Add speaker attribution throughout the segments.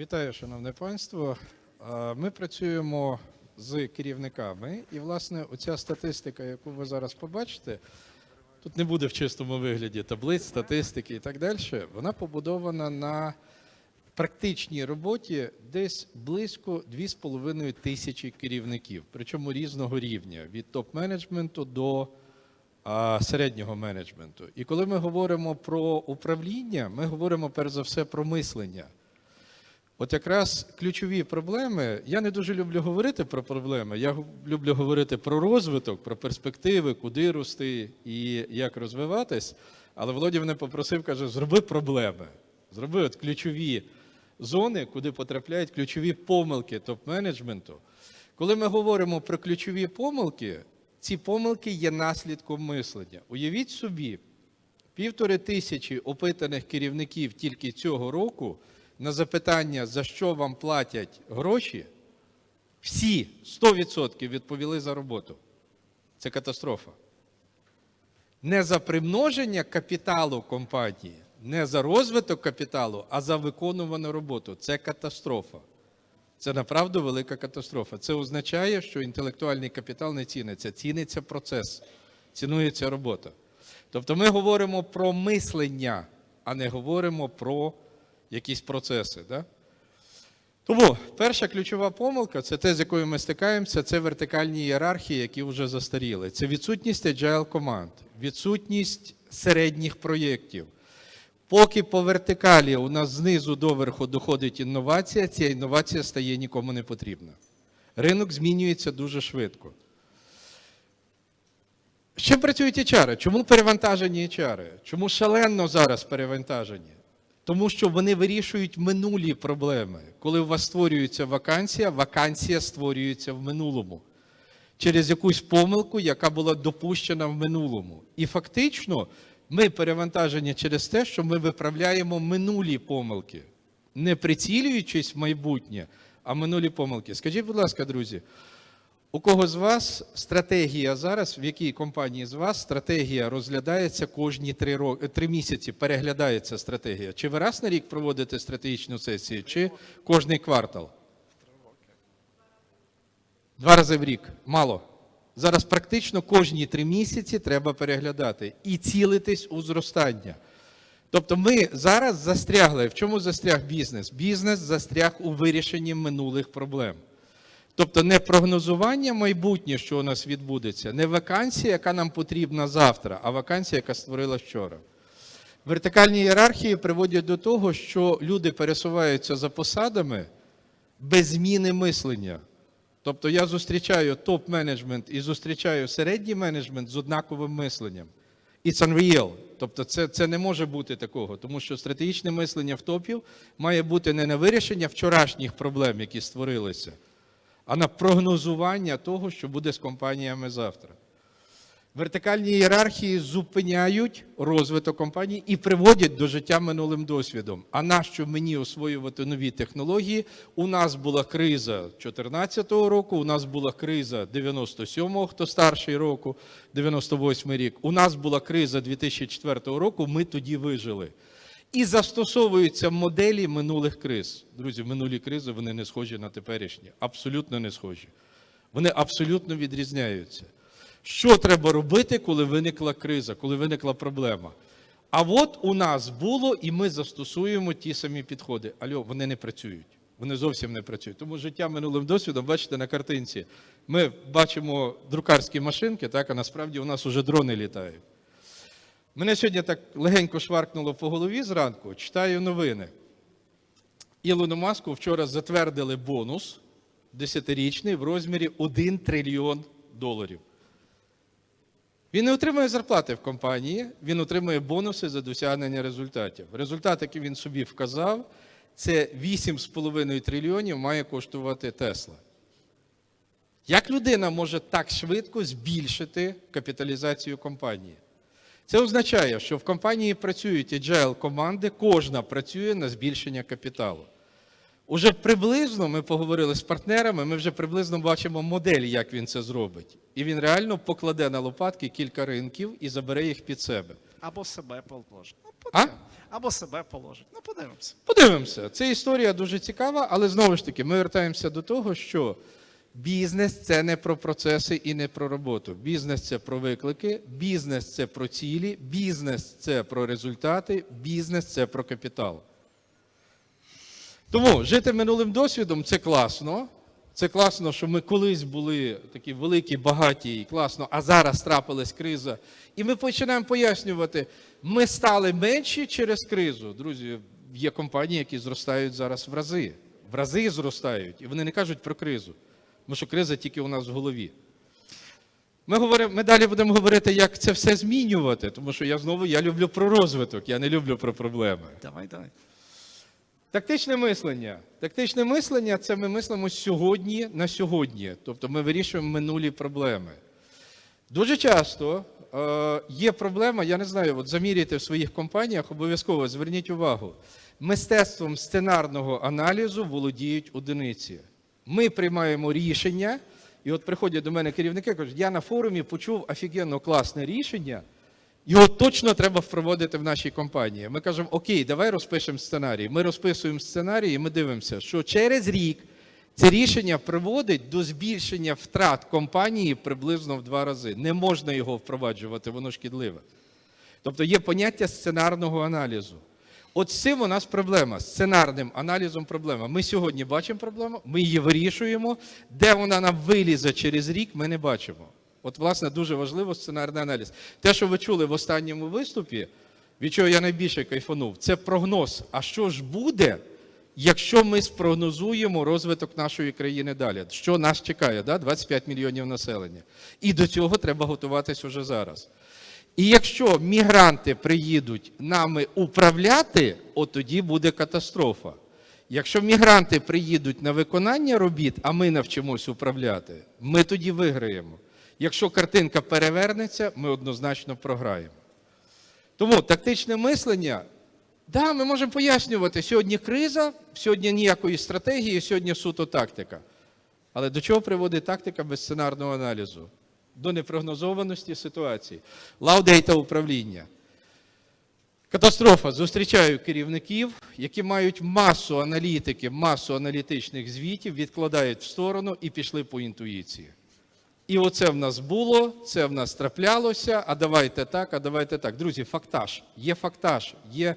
Speaker 1: Вітаю, шановне панство. Ми працюємо з керівниками, і, власне, оця статистика, яку ви зараз побачите, тут не буде в чистому вигляді таблиць, статистики і так далі. Вона побудована на практичній роботі десь близько 2,5 тисячі керівників, причому різного рівня від топ-менеджменту до середнього менеджменту. І коли ми говоримо про управління, ми говоримо перш за все про мислення. От якраз ключові проблеми. Я не дуже люблю говорити про проблеми. Я люблю говорити про розвиток, про перспективи, куди рости і як розвиватись. Але Володя мене попросив, каже: зроби проблеми. Зроби от ключові зони, куди потрапляють ключові помилки топ-менеджменту. Коли ми говоримо про ключові помилки, ці помилки є наслідком мислення. Уявіть собі, півтори тисячі опитаних керівників тільки цього року на запитання, за що вам платять гроші, всі 100% відповіли за роботу. Це катастрофа. Не за примноження капіталу компанії, не за розвиток капіталу, а за виконувану роботу. Це катастрофа. Це направду велика катастрофа. Це означає, що інтелектуальний капітал не ціниться, ціниться процес, цінується робота. Тобто ми говоримо про мислення, а не говоримо про якісь процеси. Да? Тому перша ключова помилка це те, з якою ми стикаємося, це вертикальні ієрархії, які вже застаріли. Це відсутність agile команд, відсутність середніх проєктів. Поки по вертикалі у нас знизу до верху доходить інновація, ця інновація стає нікому не потрібна. Ринок змінюється дуже швидко. З чим працюють HR? Чому перевантажені HR? Чому шалено зараз перевантажені? Тому що вони вирішують минулі проблеми. Коли у вас створюється вакансія, вакансія створюється в минулому через якусь помилку, яка була допущена в минулому. І фактично ми перевантажені через те, що ми виправляємо минулі помилки, не прицілюючись в майбутнє, а минулі помилки. Скажіть, будь ласка, друзі, у кого з вас стратегія зараз, в якій компанії з вас стратегія розглядається кожні три, роки, три місяці, переглядається стратегія? Чи ви раз на рік проводите стратегічну сесію, чи кожний квартал? Два рази в рік. Мало. Зараз практично кожні три місяці треба переглядати і цілитись у зростання. Тобто ми зараз застрягли. В чому застряг бізнес? Бізнес застряг у вирішенні минулих проблем. Тобто не прогнозування майбутнє, що у нас відбудеться, не вакансія, яка нам потрібна завтра, а вакансія, яка створила вчора. Вертикальні ієрархії приводять до того, що люди пересуваються за посадами без зміни мислення. Тобто я зустрічаю топ-менеджмент і зустрічаю середній менеджмент з однаковим мисленням. It's unreal. Тобто це, це не може бути такого, тому що стратегічне мислення в топів має бути не на вирішення вчорашніх проблем, які створилися, а на прогнозування того, що буде з компаніями завтра. Вертикальні ієрархії зупиняють розвиток компанії і приводять до життя минулим досвідом. А нащо мені освоювати нові технології? У нас була криза 2014 року, у нас була криза 97-го, хто старший року, 98 рік. У нас була криза 2004 року. Ми тоді вижили. І застосовуються моделі минулих криз. Друзі, минулі кризи вони не схожі на теперішні, абсолютно не схожі. Вони абсолютно відрізняються. Що треба робити, коли виникла криза, коли виникла проблема? А от у нас було, і ми застосуємо ті самі підходи. Альо, вони не працюють. Вони зовсім не працюють. Тому життя минулим досвідом, бачите, на картинці. Ми бачимо друкарські машинки, так, а насправді у нас уже дрони літають. Мене сьогодні так легенько шваркнуло по голові зранку, читаю новини. Ілону Маску вчора затвердили бонус десятирічний в розмірі 1 трильйон доларів. Він не отримує зарплати в компанії, він отримує бонуси за досягнення результатів. Результат, який він собі вказав, це 8,5 трильйонів має коштувати Тесла. Як людина може так швидко збільшити капіталізацію компанії? Це означає, що в компанії працюють agile команди, кожна працює на збільшення капіталу. Уже приблизно ми поговорили з партнерами, ми вже приблизно бачимо модель, як він це зробить. І він реально покладе на лопатки кілька ринків і забере їх під себе.
Speaker 2: Або себе положить. Ну,
Speaker 1: А?
Speaker 2: Або себе положить. Ну, подивимося.
Speaker 1: Подивимося. Це історія дуже цікава, але знову ж таки, ми вертаємося до того, що бізнес це не про процеси і не про роботу. Бізнес це про виклики, бізнес це про цілі, бізнес це про результати, бізнес це про капітал. Тому жити минулим досвідом це класно. Це класно, що ми колись були такі великі, багаті і класно, а зараз трапилась криза. І ми починаємо пояснювати, ми стали менші через кризу. Друзі, є компанії, які зростають зараз в рази. В рази зростають, і вони не кажуть про кризу. Тому що криза тільки у нас в голові. Ми, говоримо, ми далі будемо говорити, як це все змінювати, тому що я знову я люблю про розвиток, я не люблю про проблеми.
Speaker 2: Давай, давай.
Speaker 1: Тактичне мислення. Тактичне мислення це ми мислимо сьогодні на сьогодні. Тобто ми вирішуємо минулі проблеми. Дуже часто е, є проблема, я не знаю, от заміряйте в своїх компаніях, обов'язково зверніть увагу. Мистецтвом сценарного аналізу володіють одиниці. Ми приймаємо рішення, і от приходять до мене керівники кажуть, я на форумі почув офігенно класне рішення. Його точно треба впроводити в нашій компанії. Ми кажемо, окей, давай розпишемо сценарій. Ми розписуємо сценарій, і ми дивимося, що через рік це рішення приводить до збільшення втрат компанії приблизно в два рази. Не можна його впроваджувати, воно шкідливе. Тобто є поняття сценарного аналізу. От з цим у нас проблема. З сценарним аналізом проблема. Ми сьогодні бачимо проблему, ми її вирішуємо. Де вона нам вилізе через рік, ми не бачимо. От, власне, дуже важливо сценарний аналіз. Те, що ви чули в останньому виступі, від чого я найбільше кайфанув, це прогноз. А що ж буде, якщо ми спрогнозуємо розвиток нашої країни далі? Що нас чекає? Да? 25 мільйонів населення. І до цього треба готуватись уже зараз. І якщо мігранти приїдуть нами управляти, от тоді буде катастрофа. Якщо мігранти приїдуть на виконання робіт, а ми навчимось управляти, ми тоді виграємо. Якщо картинка перевернеться, ми однозначно програємо. Тому тактичне мислення, да, ми можемо пояснювати, сьогодні криза, сьогодні ніякої стратегії, сьогодні суто тактика. Але до чого приводить тактика без сценарного аналізу? До непрогнозованості ситуації. Лаудейта управління. Катастрофа. Зустрічаю керівників, які мають масу аналітики, масу аналітичних звітів, відкладають в сторону і пішли по інтуїції. І оце в нас було, це в нас траплялося, а давайте так, а давайте так. Друзі, фактаж. Є фактаж, є,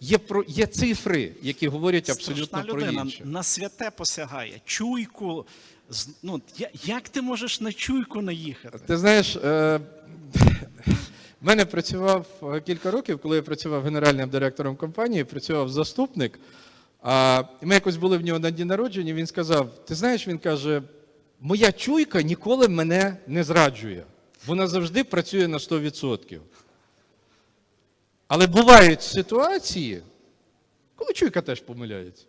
Speaker 1: є, про, є цифри, які говорять абсолютно
Speaker 2: Страшна
Speaker 1: про
Speaker 2: людина
Speaker 1: інше.
Speaker 2: на святе посягає. Чуйку. Ну, як ти можеш на чуйку наїхати?
Speaker 1: Ти знаєш, е, в мене працював е, кілька років, коли я працював генеральним директором компанії, працював заступник. А ми якось були в нього на дні народження. Він сказав: Ти знаєш, він каже, моя чуйка ніколи мене не зраджує. Вона завжди працює на 100%. Але бувають ситуації, коли чуйка теж помиляється.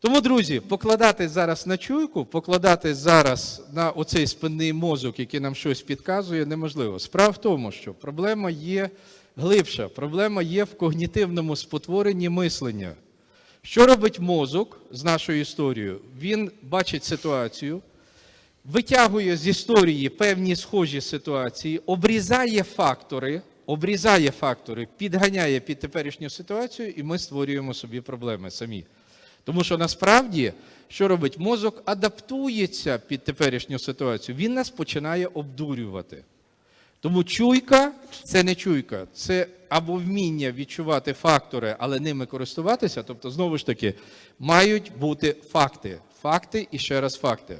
Speaker 1: Тому, друзі, покладатись зараз на чуйку, покладатись зараз на оцей спинний мозок, який нам щось підказує, неможливо. Справа в тому, що проблема є глибша, проблема є в когнітивному спотворенні мислення. Що робить мозок з нашою історією? Він бачить ситуацію, витягує з історії певні схожі ситуації, обрізає фактори, обрізає фактори, підганяє під теперішню ситуацію, і ми створюємо собі проблеми самі. Тому що насправді, що робить мозок, адаптується під теперішню ситуацію. Він нас починає обдурювати. Тому чуйка це не чуйка, це або вміння відчувати фактори, але ними користуватися. Тобто, знову ж таки, мають бути факти. Факти і ще раз факти.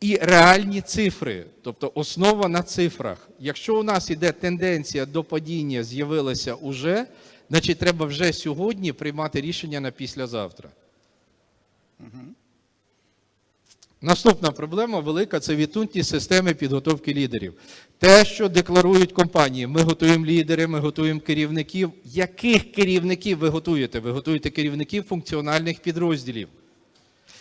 Speaker 1: І реальні цифри, тобто основа на цифрах. Якщо у нас іде тенденція до падіння, з'явилася уже, значить треба вже сьогодні приймати рішення на післязавтра. Наступна проблема велика це відсутність системи підготовки лідерів. Те, що декларують компанії, ми готуємо лідери, ми готуємо керівників. Яких керівників ви готуєте? Ви готуєте керівників функціональних підрозділів.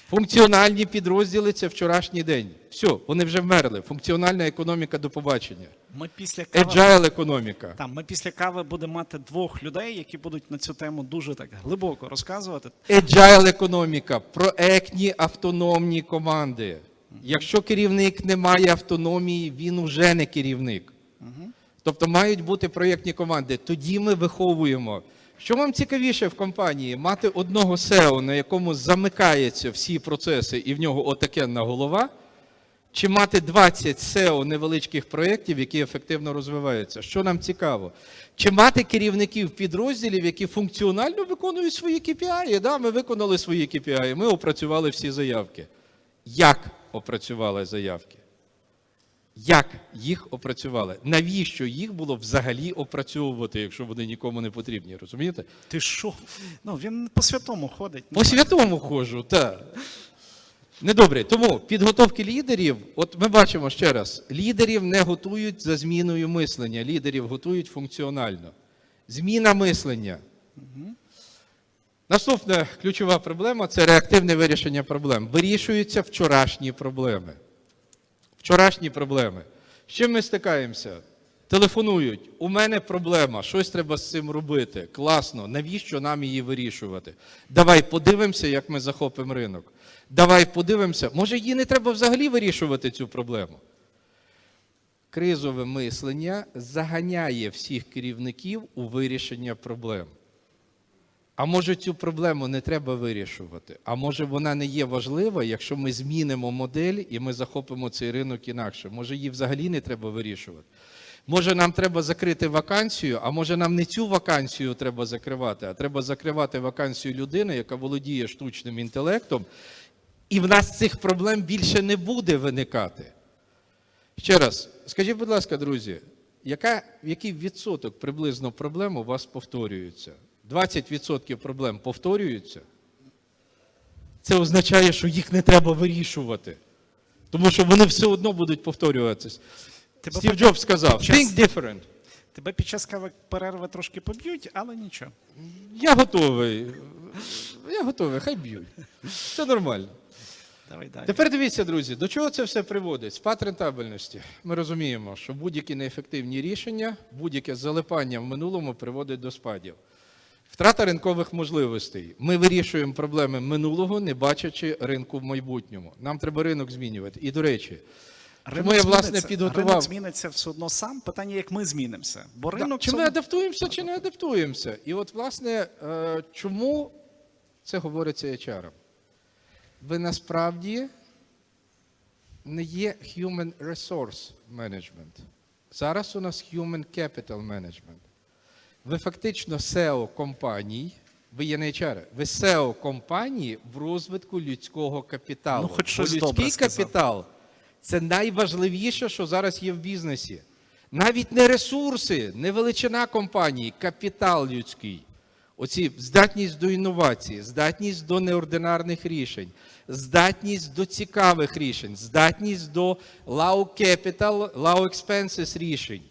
Speaker 1: Функціональні підрозділи це вчорашній день. Все, вони вже вмерли. Функціональна економіка до побачення.
Speaker 2: Ми після кави,
Speaker 1: Agile економіка.
Speaker 2: там, ми після кави будемо мати двох людей, які будуть на цю тему дуже так глибоко розказувати.
Speaker 1: Agile економіка, проектні автономні команди. Якщо керівник не має автономії, він уже не керівник. Тобто мають бути проєктні команди. Тоді ми виховуємо. Що вам цікавіше в компанії? Мати одного SEO, на якому замикаються всі процеси, і в нього отакенна голова, чи мати 20 SEO невеличких проєктів, які ефективно розвиваються? Що нам цікаво? Чи мати керівників підрозділів, які функціонально виконують свої KPI? Да, ми виконали свої KPI, ми опрацювали всі заявки. Як опрацювали заявки? Як їх опрацювали? Навіщо їх було взагалі опрацьовувати, якщо вони нікому не потрібні? Розумієте?
Speaker 2: Ти що? Ну, він по святому ходить.
Speaker 1: По святому ходжу, так. Недобре. Тому підготовки лідерів, от ми бачимо ще раз: лідерів не готують за зміною мислення, лідерів готують функціонально. Зміна мислення. Наступна ключова проблема це реактивне вирішення проблем. Вирішуються вчорашні проблеми. Вчорашні проблеми. З чим ми стикаємося? Телефонують, у мене проблема, щось треба з цим робити. Класно, навіщо нам її вирішувати? Давай подивимося, як ми захопимо ринок. Давай подивимося, може її не треба взагалі вирішувати цю проблему. Кризове мислення заганяє всіх керівників у вирішення проблем. А може цю проблему не треба вирішувати? А може вона не є важлива, якщо ми змінимо модель і ми захопимо цей ринок інакше? Може її взагалі не треба вирішувати? Може нам треба закрити вакансію, а може нам не цю вакансію треба закривати, а треба закривати вакансію людини, яка володіє штучним інтелектом, і в нас цих проблем більше не буде виникати. Ще раз, скажіть, будь ласка, друзі, яка, який відсоток приблизно проблем у вас повторюється? 20% проблем повторюються? Це означає, що їх не треба вирішувати. Тому що вони все одно будуть повторюватися.
Speaker 2: Тебе
Speaker 1: Стів Джобс сказав:
Speaker 2: час-
Speaker 1: Think different.
Speaker 2: Тебе під час кави перерви трошки поб'ють, але нічого.
Speaker 1: Я готовий. Я готовий, хай б'ють. Все нормально.
Speaker 2: Давай далі.
Speaker 1: Тепер дивіться, друзі, до чого це все приводить? Спад рентабельності. Ми розуміємо, що будь-які неефективні рішення, будь-яке залипання в минулому приводить до спадів. Втрата ринкових можливостей. Ми вирішуємо проблеми минулого, не бачачи ринку в майбутньому. Нам треба ринок змінювати. І до речі,
Speaker 2: Ринок
Speaker 1: тому я власне
Speaker 2: зміниться.
Speaker 1: підготував.
Speaker 2: Ринок зміниться все одно сам. Питання, як ми змінимося. Бо
Speaker 1: Да, Чи
Speaker 2: все
Speaker 1: ми адаптуємося, чи не адаптуємося? І от, власне, е, чому це говориться HR? Ви насправді не є human resource management. Зараз у нас human capital management. Ви фактично SEO компаній, ви є не HR, ви SEO компанії в розвитку людського капіталу.
Speaker 2: Ну, хоч
Speaker 1: Бо людський
Speaker 2: добре сказав.
Speaker 1: капітал це найважливіше, що зараз є в бізнесі. Навіть не ресурси, не величина компанії, капітал людський. Оці здатність до інновації, здатність до неординарних рішень, здатність до цікавих рішень, здатність до low capital, low expenses рішень.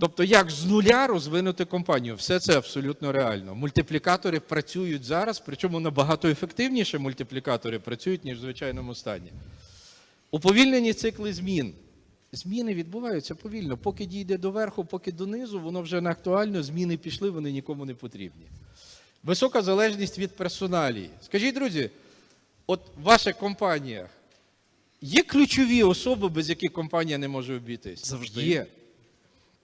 Speaker 1: Тобто, як з нуля розвинути компанію, все це абсолютно реально. Мультиплікатори працюють зараз, причому набагато ефективніше мультиплікатори працюють, ніж в звичайному стані. Уповільнені цикли змін. Зміни відбуваються повільно. Поки дійде до верху, поки донизу, воно вже не актуально, зміни пішли, вони нікому не потрібні. Висока залежність від персоналії. Скажіть, друзі, от в ваших компаніях є ключові особи, без яких компанія не може обійтись?
Speaker 2: Завжди.
Speaker 1: Є.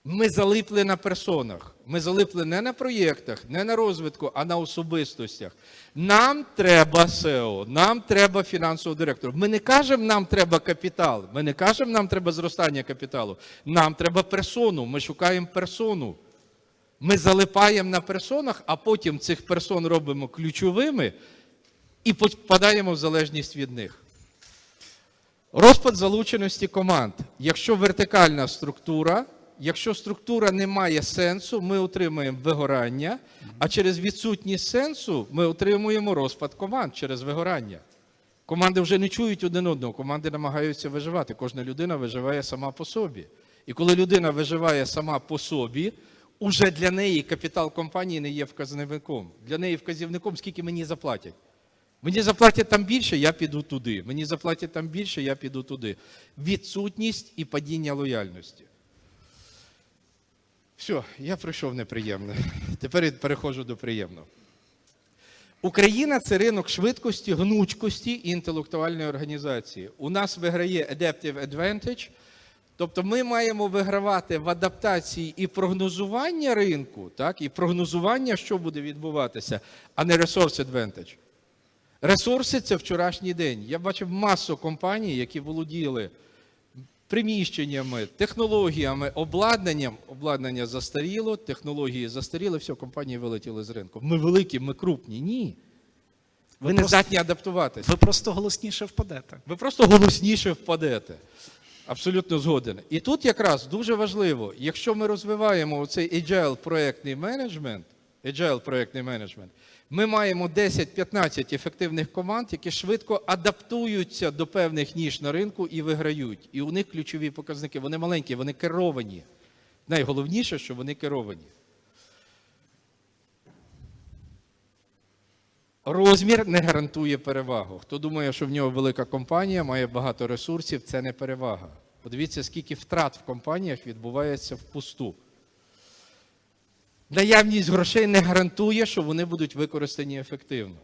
Speaker 1: Ми залипли на персонах. Ми залипли не на проєктах, не на розвитку, а на особистостях. Нам треба SEO, нам треба фінансового директора. Ми не кажемо, нам треба капітал. Ми не кажемо, нам треба зростання капіталу. Нам треба персону. Ми шукаємо персону. Ми залипаємо на персонах, а потім цих персон робимо ключовими і попадаємо в залежність від них. Розпад залученості команд. Якщо вертикальна структура, якщо структура не має сенсу, ми отримуємо вигорання, а через відсутність сенсу ми отримуємо розпад команд через вигорання. Команди вже не чують один одного, команди намагаються виживати. Кожна людина виживає сама по собі. І коли людина виживає сама по собі, уже для неї капітал компанії не є вказівником. Для неї вказівником, скільки мені заплатять. Мені заплатять там більше, я піду туди. Мені заплатять там більше, я піду туди. Відсутність і падіння лояльності. Все, я пройшов неприємне. Тепер переходжу до приємного. Україна це ринок швидкості, гнучкості і інтелектуальної організації. У нас виграє Adaptive Advantage, тобто ми маємо вигравати в адаптації і прогнозування ринку, так, і прогнозування, що буде відбуватися, а не Resource Advantage. Ресурси це вчорашній день. Я бачив масу компаній, які володіли приміщеннями, технологіями, обладнанням. Обладнання застаріло, технології застаріли, все, компанії вилетіли з ринку. Ми великі, ми крупні. Ні. Ви,
Speaker 2: Ви
Speaker 1: не
Speaker 2: просто-
Speaker 1: здатні адаптуватися.
Speaker 2: Ви просто голосніше впадете.
Speaker 1: Ви просто голосніше впадете. Абсолютно згоден. І тут якраз дуже важливо, якщо ми розвиваємо цей agile проектний менеджмент, agile проектний менеджмент, ми маємо 10-15 ефективних команд, які швидко адаптуються до певних ніж на ринку і виграють. І у них ключові показники. Вони маленькі, вони керовані. Найголовніше, що вони керовані. Розмір не гарантує перевагу. Хто думає, що в нього велика компанія, має багато ресурсів, це не перевага. Подивіться, скільки втрат в компаніях відбувається впусту. Наявність грошей не гарантує, що вони будуть використані ефективно.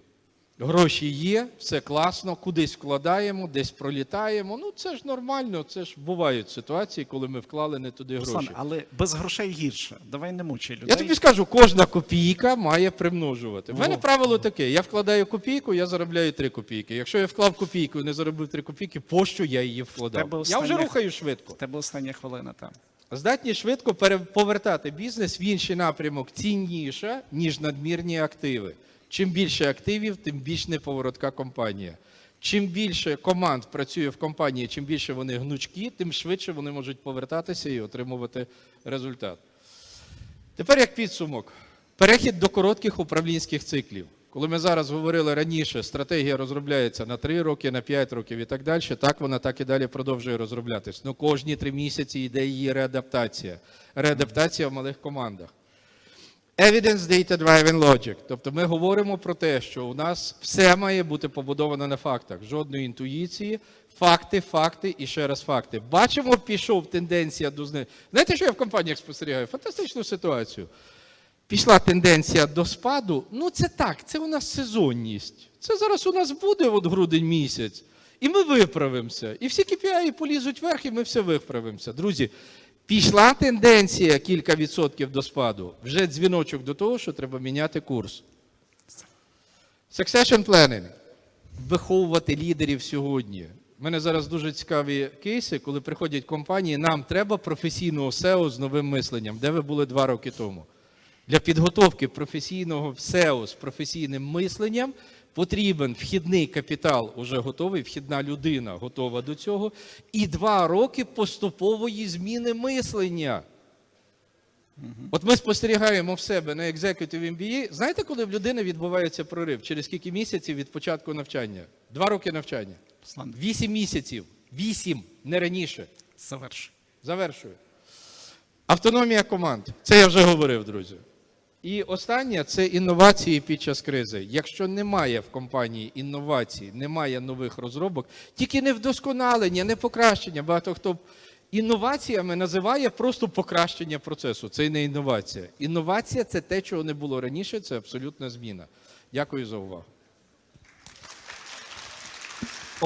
Speaker 1: Гроші є, все класно, кудись вкладаємо, десь пролітаємо. Ну це ж нормально, це ж бувають ситуації, коли ми вклали не туди
Speaker 2: Руслан,
Speaker 1: гроші.
Speaker 2: але без грошей гірше. Давай не мучай людей.
Speaker 1: Я тобі скажу, кожна копійка має примножувати. В мене правило таке: я вкладаю копійку, я заробляю 3 копійки. Якщо я вклав копійку і не заробив 3 копійки, пощо я її вкладав? Я вже рухаю швидко.
Speaker 2: В тебе остання хвилина там.
Speaker 1: Здатні швидко повертати бізнес в інший напрямок цінніша, ніж надмірні активи. Чим більше активів, тим більш неповоротка компанія. Чим більше команд працює в компанії, чим більше вони гнучкі, тим швидше вони можуть повертатися і отримувати результат. Тепер як підсумок. Перехід до коротких управлінських циклів. Коли ми зараз говорили раніше, стратегія розробляється на 3 роки, на 5 років і так далі, так вона так і далі продовжує розроблятись. Ну кожні 3 місяці йде її реадаптація. Реадаптація в малих командах. Evidence Data Driven Logic. Тобто ми говоримо про те, що у нас все має бути побудовано на фактах. Жодної інтуїції, факти, факти і ще раз факти. Бачимо, пішов тенденція до зни. Знаєте, що я в компаніях спостерігаю? Фантастичну ситуацію. Пішла тенденція до спаду. Ну, це так, це у нас сезонність. Це зараз у нас буде от грудень місяць. І ми виправимося. І всі KPI полізуть вверх, і ми все виправимося. Друзі, пішла тенденція кілька відсотків до спаду. Вже дзвіночок до того, що треба міняти курс. Succession planning. Виховувати лідерів сьогодні. У мене зараз дуже цікаві кейси, коли приходять компанії, нам треба професійного SEO з новим мисленням, де ви були два роки тому. Для підготовки професійного SEO з професійним мисленням потрібен вхідний капітал, уже готовий, вхідна людина готова до цього, і два роки поступової зміни мислення. От ми спостерігаємо в себе на Executive MBA. Знаєте, коли в людини відбувається прорив? Через скільки місяців від початку навчання? Два роки навчання. Вісім місяців. Вісім, не раніше.
Speaker 2: завершуй.
Speaker 1: Завершую. Автономія команд. Це я вже говорив, друзі. І останнє це інновації під час кризи. Якщо немає в компанії інновацій, немає нових розробок, тільки не вдосконалення, не покращення. Багато хто інноваціями називає просто покращення процесу. Це не інновація. Інновація це те, чого не було раніше, це абсолютна зміна. Дякую за увагу.